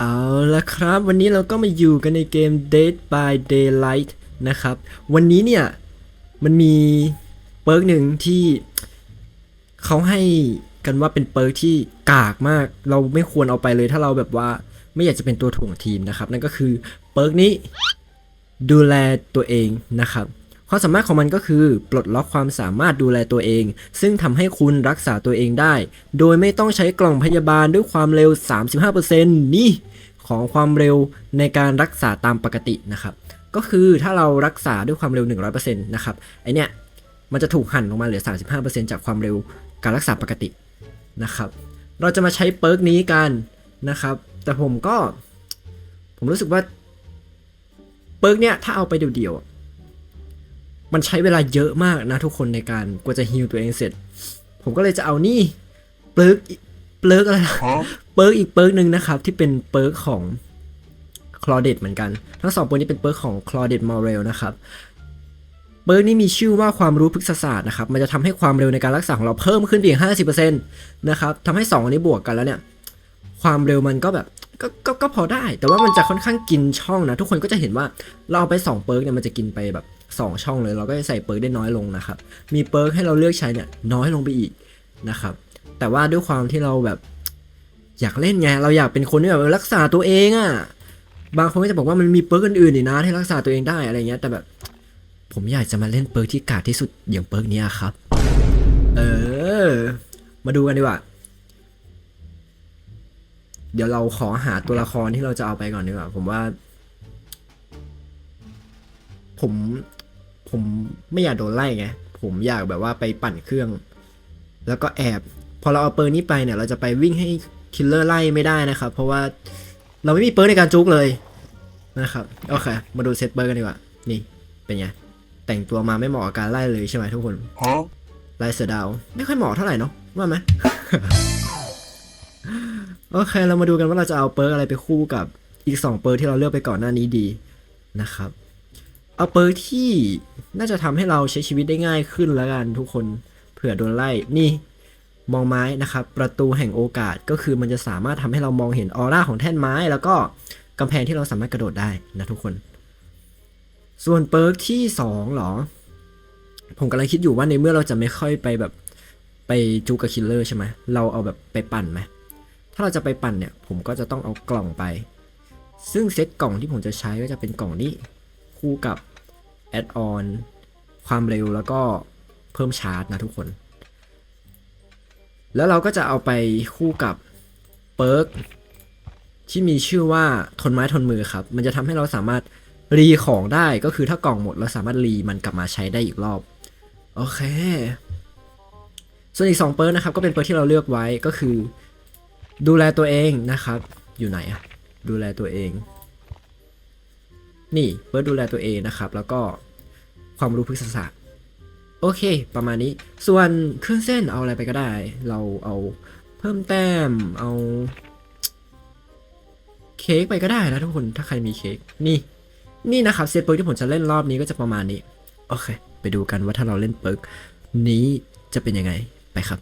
เอาละครับวันนี้เราก็มาอยู่กันในเกม Dead by Daylight นะครับ วันนี้เนี่ย มันมีเปิร์กหนึ่งที่เขาให้กันว่าเป็นเปิร์กที่กากมาก เราไม่ควรเอาไปเลยถ้าเราแบบว่าไม่อยากจะเป็นตัวถ่วงทีมนะครับ นั่นก็คือเปิร์กนี้ดูแลตัวเองนะครับ ความสามารถของมันก็คือ ปลดล็อกความสามารถดูแลตัวเอง ซึ่งทำให้คุณรักษาตัวเองได้ โดยไม่ต้องใช้กล่องพยาบาลด้วยความเร็ว 35%นี่ของความเร็วในการรักษาตามปกตินะครับ ก็คือถ้าเรารักษาด้วยความเร็ว 100%นะครับไอเนี้ยมันจะถูกหั่นลงมาเหลือ 35%จากความเร็วการรักษาปกตินะครับ เราจะมาใช้เปิร์กนี้กันนะครับ แต่ผมก็ ผมรู้สึกว่าเปิร์กเนี้ยถ้าเอาไปเดี่ยวๆ มันใช้เวลาเยอะมากนะทุกคนในการกว่าจะฮิลตัวเองเสร็จ ผมก็เลยจะเอานี่เปิร์กอีกเปิร์กอะไรนะเปิร์กอีกเปิร์กหนึ่งนะครับ ที่เป็นเปิร์กของคลอเดตเหมือนกัน ทั้งสองเปิร์กนี้เป็นเปิร์กของคลอเดตมอร์เรลนะครับเปิร์กนี้มีชื่อว่าความรู้พฤกษศาสตร์นะครับ มันจะทำให้ความเร็วในการรักษาของเราเพิ่มขึ้นเพียง 50%นะครับทำให้สองอันนี้บวกกันแล้วเนี่ย ความเร็วมันก็แบบก็ก็ก็พอได้ แต่ว่ามันจะค่อนข้างกินช่องนะ ทุกคนก็จะเห็นว่าเราเอาไป 2 เปิร์กเนี่ยมันจะกินไปแบบ 2 ช่องเลย เราก็จะใส่เปิร์กได้น้อยลงนะครับ มีเปิร์กให้เราเลือกใช้เนี่ยน้อยลงไปอีกนะครับ แต่ว่าด้วยความที่เราแบบอยากเล่นไง เราอยากเป็นคนที่แบบรักษาตัวเองอะ่ะ บางคนก็จะบอกว่ามันมีเปิร์กอื่นๆอีกนะที่รักษาตัวเองได้อะไรเงี้ย แต่แบบผมอยากจะมาเล่นเปิร์กที่กากที่สุดอย่างเปิร์กเนี้ยครับ เออ มาดูกันดีกว่า เดี๋ยวเราขอหาตัวละครที่เราจะเอาไปก่อนดีกว่า ผมว่า ผม ผมไม่อยากโดนไล่ไง ผมอยากแบบว่าไปปั่นเครื่อง แล้วก็แอบ พอเราเอาเปิร์นี้ไปเนี่ย เราจะไปวิ่งให้คิลเลอร์ไล่ไม่ได้นะครับ เพราะว่าเราไม่มีเปิร์ในการจุกเลยนะครับ โอเค มาดูเซตเปิร์กันดีกว่า นี่เป็นไง แต่งตัวมาไม่เหมาะกับการไล่เลยใช่ไหมทุกคน Huh? ไล่เสือดาว ไม่ค่อยเหมาะเท่าไหร่เนาะว่าไหมโอเค เรามาดูกันว่าเราจะเอาเปิร์กอะไรไปคู่กับอีก 2 เปิร์กที่เราเลือกไปก่อนหน้านี้ดีนะครับ เอาเปิร์กที่น่าจะทำให้เราใช้ชีวิตได้ง่ายขึ้นแล้วกันทุกคนเผื่อโดนไล่นี่มองไม้นะครับ ประตูแห่งโอกาสก็คือมันจะสามารถทำให้เรามองเห็นออร่าของแท่นไม้ แล้วก็กำแพงที่เราสามารถกระโดดได้นะทุกคน ส่วนเปิร์กที่2หรอ ผมกำลังคิดอยู่ว่าในเมื่อเราจะไม่ค่อยไปแบบไปจูกับคิลเลอร์ใช่ไหมเราเอาแบบไปปั่นไหมถ้าเราจะไปปั่นเนี่ย ผมก็จะต้องเอากล่องไป ซึ่งเซตกล่องที่ผมจะใช้ก็จะเป็นกล่องนี้ คู่กับ แอดออนความเร็วแล้วก็เพิ่มชาร์จนะทุกคน แล้วเราก็จะเอาไปคู่กับเปิร์กที่มีชื่อว่าทนไม้ทนมือครับ มันจะทำให้เราสามารถรีของได้ก็คือถ้ากล่องหมดเราสามารถรีมันกลับมาใช้ได้อีกรอบ โอเค ส่วนอีก 2 เปิร์กนะครับ ก็เป็นเปิร์กที่เราเลือกไว้ก็คือ ดูแลตัวเองนะครับ อยู่ไหนอะดูแลตัวเอง นี่เปิร์กดูแลตัวเองนะครับ แล้วก็ความรู้พฤกษศาสตร์โอเค ประมาณนี้ ส่วนเครื่องเส้นเอาอะไรไปก็ได้ เราเอาเพิ่มแต้ม เอา เค้กไปก็ได้นะทุกคน ถ้าใครมีเค้ก นี่ นี่นะครับเซตเปิร์กที่ผมจะเล่นรอบนี้ก็จะประมาณนี้ โอเค ไปดูกันว่าถ้าเราเล่นเปิร์กนี้จะเป็นยังไง ไปครับ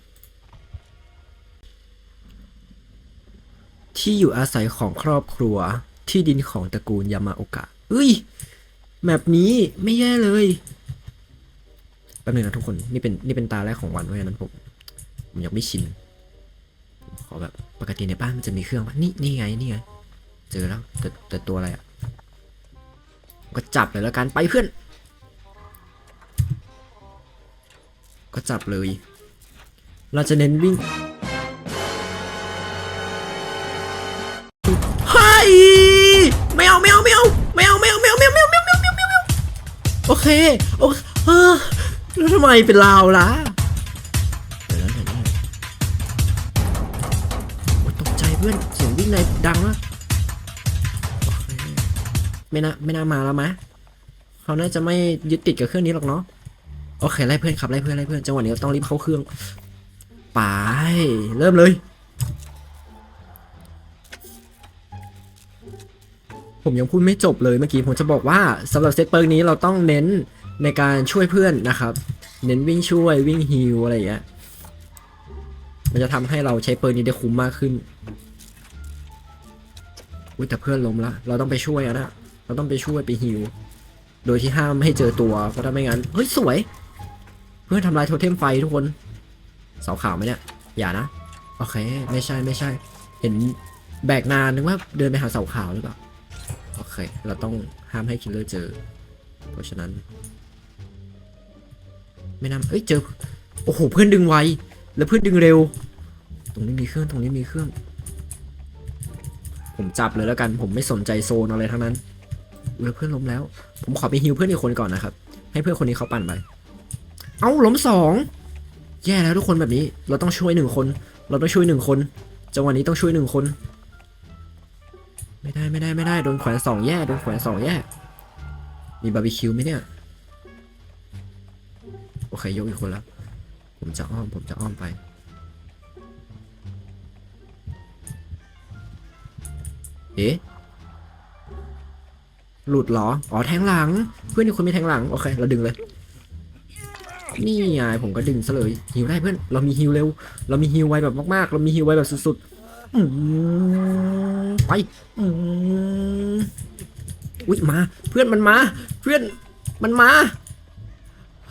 ที่อยู่อาศัยของครอบครัว ที่ดินของตระกูลยามาโอกะ เอ้ยแมปนี้ไม่แย่เลยแป๊บนึงนะทุกคนนี่เป็นนี่เป็นตาแรกของวันเพราะฉะนั้นผมผมยังไม่ชินขอแบบปกติในบ้านมันจะมีเครื่องปะนี่นี่ไงนี่ไงเจอแล้วแต่แต่ตัวอะไรอะ่ะก็จับเลยแล้วกันไปเพื่อน ก็จับเลย เราจะเน้นวิ่ง เคโอเคเออแล้วทำไมเป็นลาวล่ะเดี๋ยวนะเดี๋ยวนะโอ๊ยตกใจเพื่อนเสียงวิ่งในดังมากไม่น่าไม่น่ามาแล้วมะเขาน่าจะไม่ยึดติดกับเครื่องนี้หรอกเนาะโอเคไล่เพื่อนครับไล่เพื่อนไล่เพื่อนจังหวะนี้ต้องรีบเข้าเครื่อง ไป เริ่มเลย ผมยังพูดไม่จบเลยเมื่อกี้ผมจะบอกว่าสำหรับเซตเปิร์กนี้เราต้องเน้นในการช่วยเพื่อนนะครับ เน้นวิ่งช่วยวิ่งฮิลอะไรอย่างเงี้ยมันจะทำให้เราใช้เปิร์กนี้ได้คุ้มมากขึ้นอุ้ยแต่เพื่อนล้มละเราต้องไปช่วยนะเราต้องไปช่วยไปฮิวโดยที่ห้ามไม่ให้เจอตัวเพราะถ้าไม่งั้นเฮ้ยสวย เพื่อนทำลายโทเทมไฟทุกคนเสาขาวไหมเนี่ยอย่านะ โอเค ไม่ใช่ไม่ใช่ เห็นแบกนานนึกว่าเดินไปหาเสาขาวหรือเปล่า เค เราต้องห้ามให้คิลเลอร์เจอ เพราะฉะนั้น ไม่นำเอ้ยเจอ โอ้โห เพื่อนดึงไว แล้วเพื่อนดึงเร็ว ตรงนี้มีเครื่อง ตรงนี้มีเครื่อง ผมจับเลยแล้วกัน ผมไม่สนใจโซนอะไรทั้งนั้นเออเพื่อนล้มแล้ว ผมขอไปฮิวเพื่อนอีกคนก่อนนะครับ ให้เพื่อนคนนี้เขาปั่นไป เอ้าล้มสอง แย่แล้วทุกคนแบบนี้ เราต้องช่วยหนึ่งคน เราต้องช่วยหนึ่งคน จังหวะนี้ต้องช่วยหนึ่งคน ไม่ได้ไม่ได้ไม่ได้โดนแขวนสองแย่โดนแขวนสองแย่มีบาร์บีคิวไหมเนี่ยโอเคยกอีกคนแล้วผมจะอ้อมผมจะอ้อมไป เอ๊ะหลุดเหรอ อ๋อแทงหลัง เพื่อนอีกคนมีแทงหลัง โอเค เราดึงเลย นี่ไงผมก็ดึงซะเลยฮิวได้เพื่อน เรามีฮิวเร็ว เรามีฮิวไวแบบมากๆ เรามีฮิวไวแบบสุดๆ ไปอุ้ยมา เพื่อนมันมา เพื่อนมันมา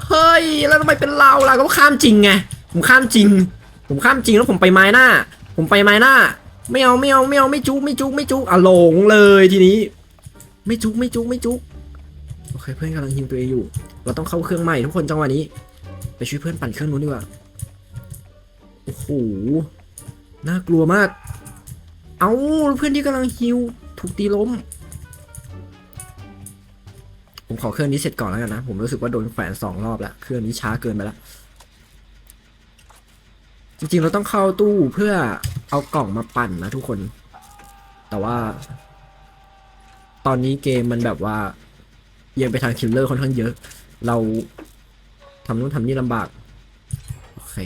เฮ้ย แล้วทำไมเป็นเราล่ะก็ข้ามจริงไง ผมข้ามจริง ผมข้ามจริงแล้วผมไปไม้หน้า ผมไปไม้หน้า ไม่เอาไม่เอาไม่เอาไม่จุกไม่จุกไม่จุกอะหลงเลยทีนี้ ไม่จุกไม่จุกไม่จุกโอเคเพื่อนกำลังฮิวตัวเองอยู่ เราต้องเข้าเครื่องใหม่ทุกคนจังหวะนี้ ไปช่วยเพื่อนปั่นเครื่องนู้นดีกว่า โอ้โห น่ากลัวมาก เอาเพื่อนที่กำลังฮิวถูกตีล้ม ผมขอเครื่องนี้เสร็จก่อนแล้วกันนะ ผมรู้สึกว่าโดนแขวนสองรอบแล้ว เครื่องนี้ช้าเกินไปแล้ว จริงๆเราต้องเข้าตู้เพื่อเอากล่องมาปั่นนะทุกคน แต่ว่า ตอนนี้เกมมันแบบว่าเอียงไปทางคิลเลอร์ค่อนข้างเยอะ เราทำนู่นทำนี่ลำบาก โอเค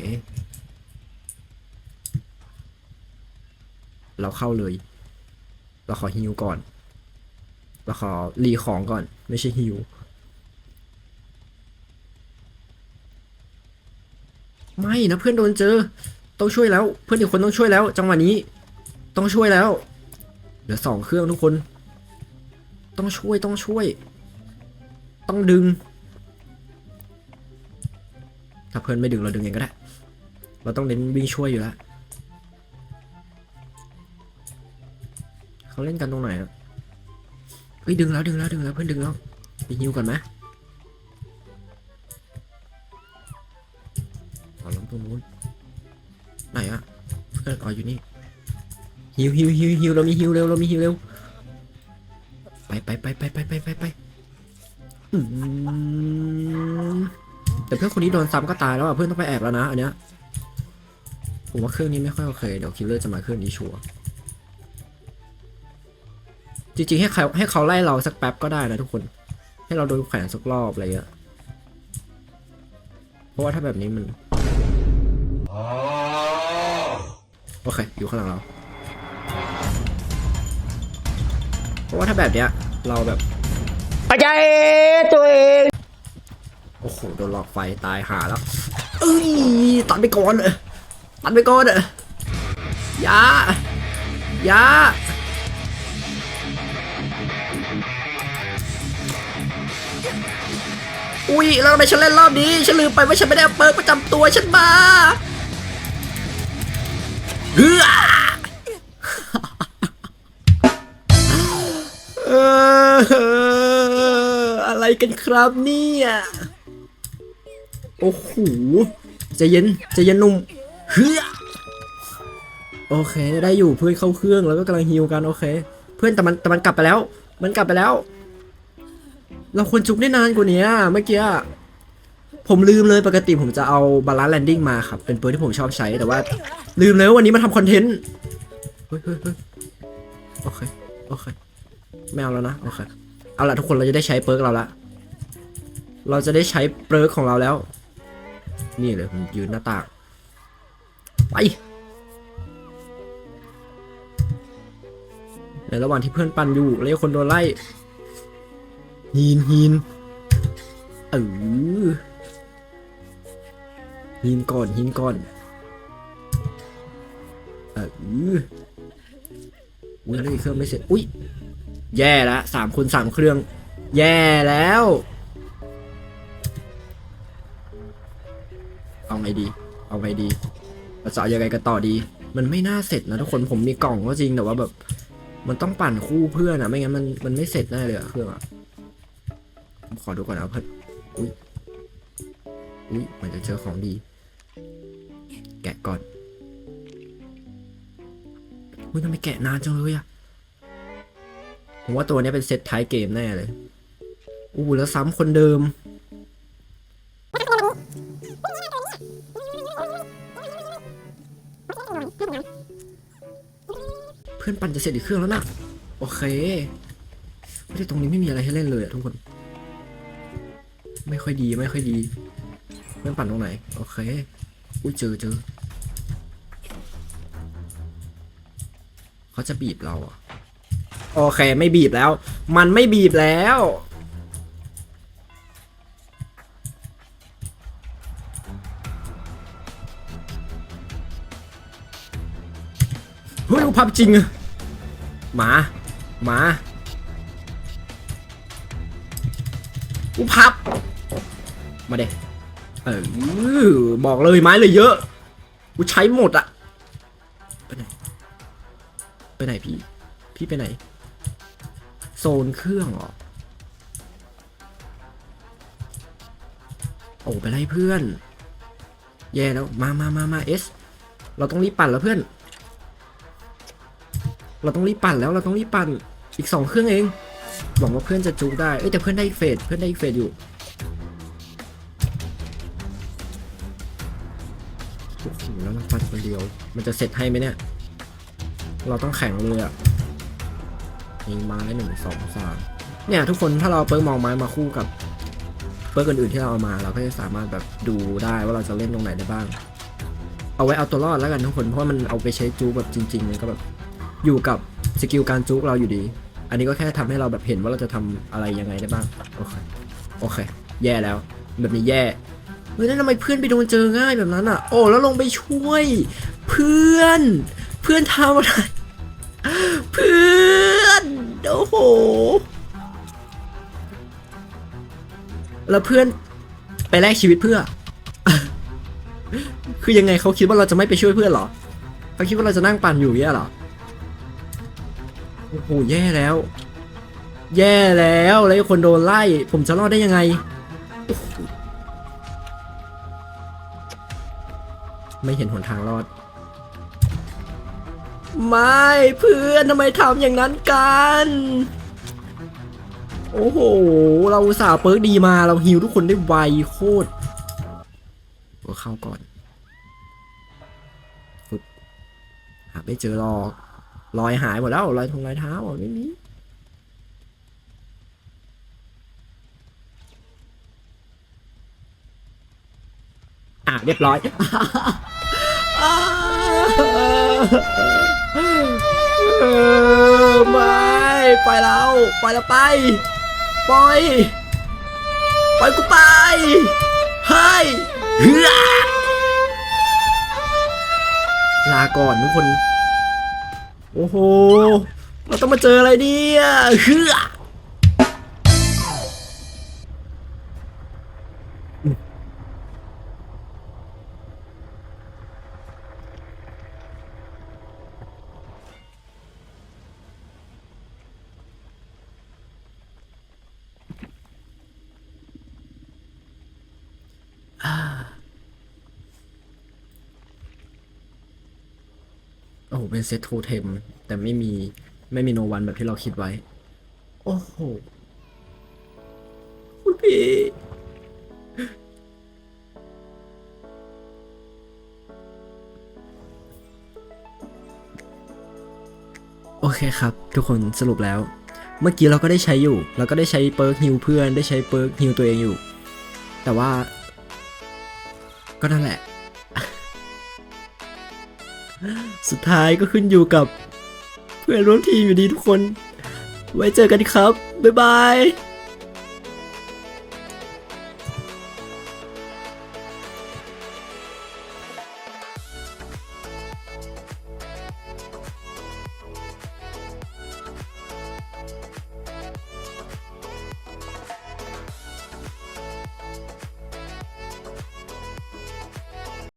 เราเข้าเลย เราขอฮิวก่อน เราขอรีของก่อน ไม่ใช่ฮิวไม่นะเพื่อนโดนเจอ ต้องช่วยแล้ว เพื่อนอีกคนต้องช่วยแล้ว จังหวะนี้ ต้องช่วยแล้ว เหลือสองเครื่องทุกคน ต้องช่วยต้องช่วย ต้องดึง ถ้าเพื่อนไม่ดึงเราดึงเองก็ได้ เราต้องเน้นวิ่งช่วยอยู่แล้ว เขาเล่นกันตรงไหนอะเฮ้ยดึงแล้วดึงแล้วดึงแล้วเพื่อนดึงแล้วไปฮิวก่อนไหมเอล้มตรงนู้นไหนอะเพื่อนอ๋ออยู่นี่ฮิวฮิวฮิวฮิวเรามีฮิวเร็วเรามีฮิวเร็วไปไปไปไปไปไปไปไปแต่เพื่อนคนนี้โดนซ้ำก็ตายแล้วอะเพื่อนต้องไปแอบแล้วนะอันเนี้ยผมว่าเครื่องนี้ไม่ค่อยโอเคเดี๋ยวคิลเลอร์จะมาเครื่องนี้ชัวร์ จริงๆให้เขาให้เขาไล่เราสักแป๊บก็ได้นะทุกคน ให้เราโดนแขวนสักรอบอะไรเงี้ยเพราะว่าถ้าแบบนี้มันโอเคอยู่ข้างหลังเรา เพราะว่าถ้าแบบเนี้ยเราแบบปัจจัยตัวเองโอ้โหโดนหลอกไฟตายหาแล้วเอ้ยตัดไปก่อนเออตัดไปก่อนเอออยาอยา อุ้ยแล้วทำไมฉันเล่นรอบนี้ ฉันลืมไปว่าฉันไม่ได้เปิร์กประจำตัวฉันมาเฮ้อเอออะไรกันครับเนี่ยโอ้โหใจเย็นใจเย็นหนุ่มเฮ้ยโอเคได้อยู่เพื่อนเข้าเครื่องแล้วก็กำลังฮิวกันโอเค เพื่อนแต่มันแต่มันกลับไปแล้ว มันกลับไปแล้ว เราควรจุกได้นานกว่านี้เมื่อกี้ผมลืมเลยปกติผมจะเอาบาลานซ์แลนดิ้งมาครับ เป็นปืนที่ผมชอบใช้แต่ว่า ลืมเลยว่าวันนี้มาทำคอนเทนต์โอเคโอเคไม่เอาแล้วนะโอเคเอาละทุกคนเราจะได้ใช้เปิร์กเราละเราจะได้ใช้เปิร์กของเราแล้ว นี่เลยผมยืนหน้าต่างไปในระหว่างที่เพื่อนปั่นอยู่แล้วคนโดนไล่ ฮีนฮีนเออฮีนก่อนฮีนก่อนเอออุ้ยแล้วอีกเครื่องไม่เสร็จอุ้ยแย่ล้วสามคนสามเครื่อง แย่แล้ว เอาไงดี เอาไงดีเราจะเอายังไงกันต่อดี มันไม่น่าเสร็จนะทุกคนผมมีกล่องก็จริงแต่ว่าแบบ มันต้องปั่นคู่เพื่อนอะไม่งั้นมันมันไม่เสร็จแน่เลยอะเครื่องอะ ผมขอดูก่อนนะเพื่อนอุ้ยอุ้ยเหมันจะเจอของดี แกะก่อนอุ้ยทำไมแกะนานจังเลยอะผมว่าตัวนี้เป็นเซตท้ายเกมแน่เลยอู้แล้วซ้ำคนเดิมเพื่อนปั่นจะเสร็จอีกเครื่องแล้วนะโอเคไม่ได้ตรงนี้ไม่มีอะไรให้เล่นเลยอะทุกคน ไม่ค่อยดีไม่ค่อยดีเพื่อนปั่นตรงไหน โอเคอุ้ยเจอเจอเขาจะบีบเราอะโอเคไม่บีบแล้ว มันไม่บีบแล้วเฮ้ยพับจริงอะหมาหมาอุพับ มาเด็เออบอกเลยไม้เลยเยอะ กูใช้หมดอะไปไหน ไปไหนพี่ พี่ไปไหน โซนเครื่องเหรอ โอ้ไปไล่เพื่อน แย่แล้ว มามามามาเอส เราต้องรีบปั่นแล้วเพื่อน เราต้องรีบปั่นแล้ว เราต้องรีบปั่น อีกสองเครื่องเอง หวังว่าเพื่อนจะจูได้ เอ้ยแต่เพื่อนได้อีกเฟส เพื่อนได้อีกเฟสอยู่ โอ้โหแล้วเราปั่นคนเดียว มันจะเสร็จให้ไหมเนี่ย เราต้องแข่งเลยอะยิงไม้หนึ่งสองสามเนี่ยทุกคนถ้าเราเปิร์กมองไม้มาคู่กับ เปิร์กอื่นๆที่เราเอามา เราก็จะสามารถแบบดูได้ว่าเราจะเล่นตรงไหนได้บ้าง เอาไว้เอาตัวรอดแล้วกันทุกคนเพราะมันเอาไปใช้จู๊แบบจริงๆมันก็แบบอยู่กับสกิลการจู๊เราอยู่ดี อันนี้ก็แค่ทำให้เราแบบเห็นว่าเราจะทำอะไรยังไงได้บ้าง โอเค โอเค แย่แล้ว แบบนี้แย่ ฮ้ยแล้วทำไมเพื่อนไปโดนเจอง่ายแบบนั้นอะ โอ้แล้วลงไปช่วย เพื่อน เพื่อนทำอะไร เพื่อนโอ้โหแล้วเพื่อนไปแลกชีวิตเพื่อ คือยังไงเขาคิดว่าเราจะไม่ไปช่วยเพื่อนหรอเขาคิดว่าเราจะนั่งปั่นอยู่อย่างเงี้ยหรอโอ้โหแย่แล้ว แย่แล้วแล้วคนโดนไล่ ผมจะรอดได้ยังไงโอ้โห ไม่เห็นหนทางรอด ไม่เพื่อนทำไมทำอย่างนั้นกัน โอ้โห เราสาเปิร์กดีมาเราฮิวทุกคนได้ไวโคตรเข้าก่อนฟึบหาไม่เจอหรอกรอยหายหมดแล้วรอยทงรอยเท้าอะไม่มีอะเรียบร้อย เออไม่ไปแล้วไปแล้วไป ปล่อย ปล่อยกูไปเฮ้ยเฮือลาก่อนทุกคน โอ้โห เราต้องมาเจออะไรเนี่ยเฮือ เป็นเซตโทเทมแต่ไม่มีไม่มีโนวันแบบที่เราคิดไว้ โอ้โห คุณพี่โอเคครับ ทุกคนสรุปแล้ว เมื่อกี้เราก็ได้ใช้อยู่ เราก็ได้ใช้เปิร์กฮิวเพื่อนได้ใช้เปิร์กฮิวตัวเองอยู่ แต่ว่า ก็นั่นแหละ สุดท้ายก็ขึ้นอยู่กับ เพื่อนร่วมทีมอยู่ดีทุกคน ไว้เจอกันครับ บ๊ายบาย